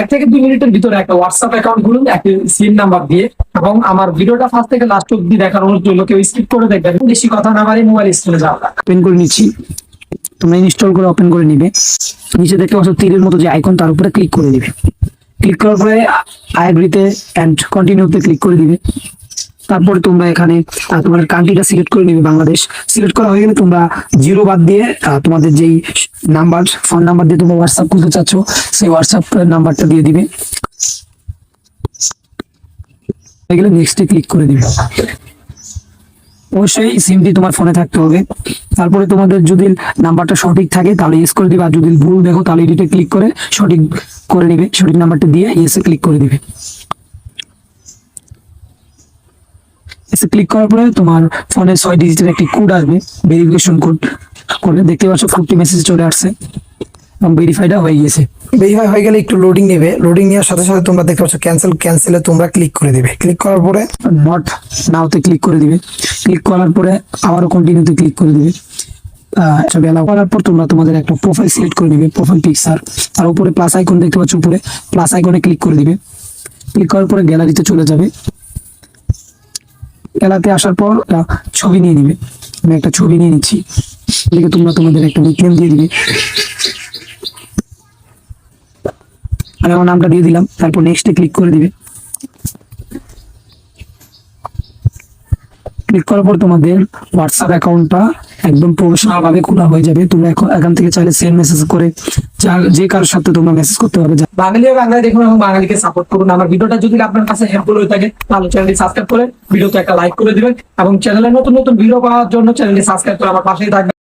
এক থেকে দুই মিনিটের ভিতরে একটা হোয়াটসঅ্যাপ অ্যাকাউন্ট খুলুন, একটি সিম নাম্বার দিয়ে, এবং আমার ভিডিওটা ফার্স্ট থেকে লাস্ট অব্দি দেখার অনুরোধ রইল। কেউ স্কিপ করে দেখবেন। বেশি কথা না বাড়ি মোবাইল স্ক্রিনে যাওয়া ওপেন করে নিচ্ছি। তোমরা ইনস্টল করে ওপেন করে নিবে। নিচে দেখতে পাচ্ছ তীরের মতো যে আইকন তার উপরে ক্লিক করে দিবে। ক্লিক করার পরে আই অ্যান্ড কন্টিনিউতে ক্লিক করে দিবে। তারপরে তোমরা এখানে তোমার কান্ট্রিটা সিলেক্ট করে নিবে বাংলাদেশ। সিলেক্ট করা হয়ে গেলে তোমরা জিরো বাদ দিয়ে তোমাদের যেই নাম্বার ফোন নাম্বার দিয়ে তোমরা হোয়াটসঅ্যাপ করতে চাচ্ছ, সেই হোয়াটসঅ্যাপ নাম্বারটা দিয়ে দিবে। হয়ে গেলে নেক্সটে ক্লিক করে দিবে। অবশ্যই সিমটি তোমার ফোনে থাকতে হবে। তারপরে তোমাদের যদি নাম্বারটা সঠিক থাকে, তাহলে ইয়েস করে দিবে। আর যদি ভুল দেখো, তাহলে এডিটে ক্লিক করে সঠিক করে নিবে। সঠিক নাম্বারটা দিয়ে ইয়েসে ক্লিক করে দিবে। এসে ক্লিক করার পরে তোমার ফোনে ছয় ডিজিটের একটি কোড আসবে ভেরিফিকেশন কোড করে দেখতে পাচ্ছ কোডটি মেসেজ চলে আসছে এবং ভেরিফাইডা হয়ে গেছে ভেরিফাই হয়ে গেলে একটু লোডিং নেবে। লোডিং নেওয়ার সাথে সাথে তোমরা দেখতে পাচ্ছ ক্যান্সেল ক্যান্সেলে তোমরা ক্লিক করে দিবে। ক্লিক করার পরে নট নাওতে ক্লিক করে দিবে। ক্লিক করার পরে আবারও কন্টিনিউতে ক্লিক করে দিবে। সব অ্যালাউ করার পর তোমরা তোমাদের একটা প্রোফাইল সিলেক্ট করে নিবে প্রোফাইল পিকচার তার উপরে প্লাস আইকন দেখতে পাচ্ছ উপরে। প্লাস আইকনে ক্লিক করে দিবে। ক্লিক করার পরে গ্যালারিতে চলে যাবে। গ্যালারিতে আসার পর ছবি নিয়ে নিবে। আমি একটা ছবি নিয়ে নিচ্ছি। এদিকে তোমরা তোমাদের একটা নিকনেম দিয়ে দিবে। আমি আমার নামটা দিয়ে দিলাম। তারপর নেক্সটে ক্লিক করে দিবে। ক্লিক করার পর তোমাদের হোয়াটসঅ্যাপ অ্যাকাউন্টটা একদম প্রফেশনাল ভাবে খোলা হয়ে যাবে। তোমরা এখন এখান থেকে চাইলে সেম মেসেজ করে যে কারোর সাথে তোমরা মেসেজ করতে পারবে। বাঙালি বাংলা দেখুন এবং বাঙালিকে সাপোর্ট করুন। আমার ভিডিওটা যদি আপনার কাছে হেল্পফুল হয়ে থাকে, তাহলে চ্যানেলটি সাবস্ক্রাইব করে ভিডিওতে একটা লাইক করে দিবেন এবং চ্যানেলে নতুন নতুন ভিডিও পাওয়ার জন্য চ্যানেলটি সাবস্ক্রাইব করে আমার পাশেই থাকবেন।